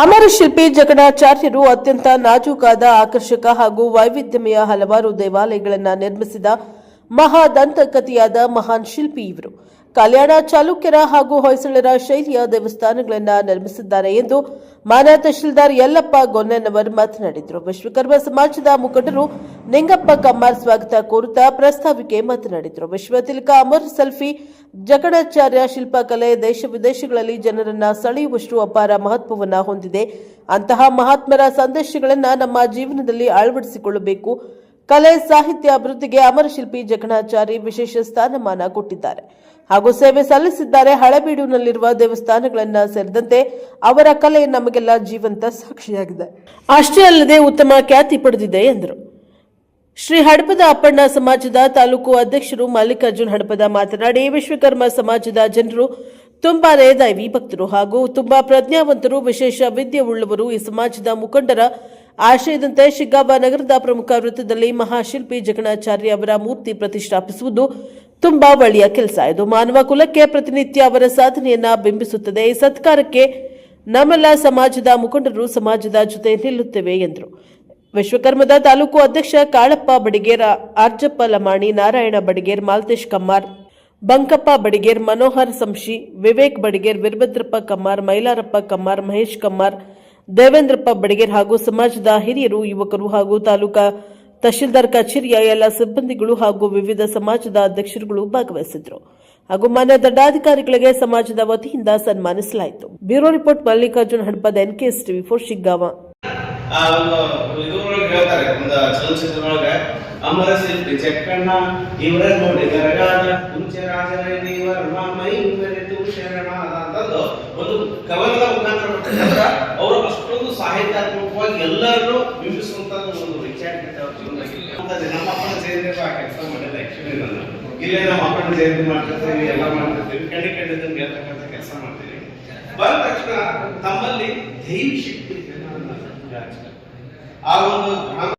ಅಮರ ಶಿಲ್ಪಿ ಜಗಣಾಚಾರ್ಯರು ಅತ್ಯಂತ ನಾಜೂಕಾದ ಆಕರ್ಷಕ ಹಾಗೂ ವೈವಿಧ್ಯಮಯ ಹಲವಾರು ದೇವಾಲಯಗಳನ್ನು ನಿರ್ಮಿಸಿದ ಮಹಾದಂತಕಥೆಯಾದ ಮಹಾನ್ ಶಿಲ್ಪಿ ಇವರು. ಕಲ್ಯಾಣ ಚಾಲುಕ್ಯರ ಹಾಗೂ ಹೊಯ್ಸಳರ ಶೈಲಿಯ ದೇವಸ್ಥಾನಗಳನ್ನು ನಿರ್ಮಿಸಿದ್ದಾರೆ ಎಂದು ಮಾನ್ಯ ತಹಶೀಲ್ದಾರ್ ಯಲ್ಲಪ್ಪ ಗೊನ್ನೆನವರ್ ಮಾತನಾಡಿದರು. ವಿಶ್ವಕರ್ಮ ಸಮಾಜದ ಮುಖಂಡರು ನಿಂಗಪ್ಪ ಕಮ್ಮಾರ್ ಸ್ವಾಗತ ಕೋರುತ್ತಾ ಪ್ರಸ್ತಾವಿಕೆ ಮಾತನಾಡಿದರು. ವಿಶ್ವ ತಿಲಕ ಅಮರ್ ಸೆಲ್ಫಿ ಜಗಣಾಚಾರ್ಯ ಶಿಲ್ಪಕಲೆ ದೇಶ ವಿದೇಶಗಳಲ್ಲಿ ಜನರನ್ನ ಸೆಳೆಯುವಷ್ಟು ಅಪಾರ ಮಹತ್ವವನ್ನು ಹೊಂದಿದೆ. ಅಂತಹ ಮಹಾತ್ಮರ ಸಂದೇಶಗಳನ್ನು ನಮ್ಮ ಜೀವನದಲ್ಲಿ ಅಳವಡಿಸಿಕೊಳ್ಳಬೇಕು. ಕಲೆ ಸಾಹಿತ್ಯ ಅಭಿವೃದ್ಧಿಗೆ ಅಮರಶಿಲ್ಪಿ ಜಗಣಾಚಾರಿ ವಿಶೇಷ ಸ್ಥಾನಮಾನ ಕೊಟ್ಟಿದ್ದಾರೆ. ಹಾಗೂ ಸೇವೆ ಸಲ್ಲಿಸಿದ್ದಾರೆ ಹಳೆಬೀಡಿನಲ್ಲಿರುವ ದೇವಸ್ಥಾನಗಳನ್ನು ಸೇರಿದಂತೆ ಅವರ ಕಲೆ ನಮಗೆಲ್ಲ ಜೀವಂತ ಸಾಕ್ಷಿಯಾಗಿದೆ. ಅಷ್ಟೇ ಅಲ್ಲದೆ ಉತ್ತಮ ಖ್ಯಾತಿ ಪಡೆದಿದೆ ಎಂದರು. ಶ್ರೀ ಹಡಪದ ಅಪ್ಪಣ್ಣ ಸಮಾಜದ ತಾಲೂಕು ಅಧ್ಯಕ್ಷರು ಮಲ್ಲಿಕಾರ್ಜುನ್ ಹಡಪದ ಮಾತನಾಡಿ, ವಿಶ್ವಕರ್ಮ ಸಮಾಜದ ಜನರು ತುಂಬಾನೇ ದೈವಿ ಭಕ್ತರು ಹಾಗೂ ತುಂಬಾ ಪ್ರಜ್ಞಾವಂತರು, ವಿಶೇಷ ವಿದ್ಯೆ ಉಳ್ಳವರು ಈ ಸಮಾಜದ ಮುಖಂಡರ ಆಶಯದಂತೆ ಶಿಗ್ಗಾಬಾ ನಗರದ ಪ್ರಮುಖ ವೃತ್ತದಲ್ಲಿ ಮಹಾಶಿಲ್ಪಿ ಜಗಣಾಚಾರ್ಯ ಅವರ ಮೂರ್ತಿ ಪ್ರತಿಷ್ಠಾಪಿಸುವುದು ತುಂಬಾ ಒಳ್ಳೆಯ ಕೆಲಸ. ಇದು ಮಾನವ ಕುಲಕ್ಕೆ ಪ್ರತಿನಿತ್ಯ ಅವರ ಸಾಧನೆಯನ್ನ ಬಿಂಬಿಸುತ್ತದೆ. ಈ ಸತ್ಕಾರಕ್ಕೆ ನಮ್ಮೆಲ್ಲ ಸಮಾಜದ ಮುಖಂಡರು ಸಮಾಜದ ಜೊತೆ ನಿಲ್ಲುತ್ತೇವೆ ಎಂದರು. ವಿಶ್ವಕರ್ಮದ ತಾಲೂಕು ಅಧ್ಯಕ್ಷ ಕಾಳಪ್ಪ ಬಡಿಗೇರ, ಆರ್ಜಪ್ಪ ಲಮಾಣಿ, ನಾರಾಯಣ ಬಡಿಗೇರ್, ಮಾಲ್ತೇಶ್ ಕಮ್ಮಾರ್ ಬಂಕಪ್ಪ ಬಡಿಗೇರ್ ಮನೋಹರ್ ಸಂಶಿ, ವಿವೇಕ್ ಬಡಿಗೇರ್ ವೀರಭದ್ರಪ್ಪ ಕಮ್ಮಾರ್, ಮೈಲಾರಪ್ಪ ಕಮ್ಮಾರ್, ಮಹೇಶ್ ಕಮ್ಮಾರ್, ದೇವೇಂದ್ರಪ್ಪ ಬಡಿಗೇರ್ ಹಾಗೂ ಸಮಾಜದ ಹಿರಿಯರು, ಯುವಕರು ಹಾಗೂ ತಾಲೂಕಾ ತಹಶೀಲ್ದಾರ್ ಕಚೇರಿಯ ಎಲ್ಲ ಸಿಬ್ಬಂದಿಗಳು ಹಾಗೂ ವಿವಿಧ ಸಮಾಜದ ಅಧ್ಯಕ್ಷರುಗಳು ಭಾಗವಹಿಸಿದ್ರು ಹಾಗೂ ಮಾನ್ಯ ದಂಡಾಧಿಕಾರಿಗಳಿಗೆ ಸಮಾಜದ ವತಿಯಿಂದ ಸನ್ಮಾನಿಸಲಾಯಿತು. Bureau report Mallikarjun Hadapad NKS TV four Shiggaon. ಚಲನಚಿತ್ರದೊಳಗೆ Amara Chekkanna, ಇವರೇ ಸಾಹಿತ್ಯಾತ್ಮಕವಾಗಿ ಎಲ್ಲರನ್ನೂ ಬಿಂಬಿಸುವಂತ ಒಂದು ಅಂತಂದ್ರೆ ನಮ್ಮ ಅಪ್ಪನ ಜಯಂತಿ ಆ ಕೆಲಸ ಮಾಡಿಲ್ಲ ಆಕ್ಚುಲಿ ನಾನು. ಇಲ್ಲೇ ನಮ್ಮ ಅಪ್ಪನ ಜಯಂತಿ ಮಾಡ್ತಿರ್ತೀವಿ, ಎಲ್ಲ ಮಾಡ್ತಿರ್ತೀವಿ ಕಣ್ಣಿ ಕಣ್ಣಿದ್ದಂಗೆ ಗೆಲ್ತಕ್ಕಂಥ ಕೆಲಸ ಮಾಡ್ತೀವಿ. ಬಂದ ತಕ್ಷಣ ತಮ್ಮಲ್ಲಿ ದೈವಿ ಶಕ್ತಿ ಆ ಒಂದು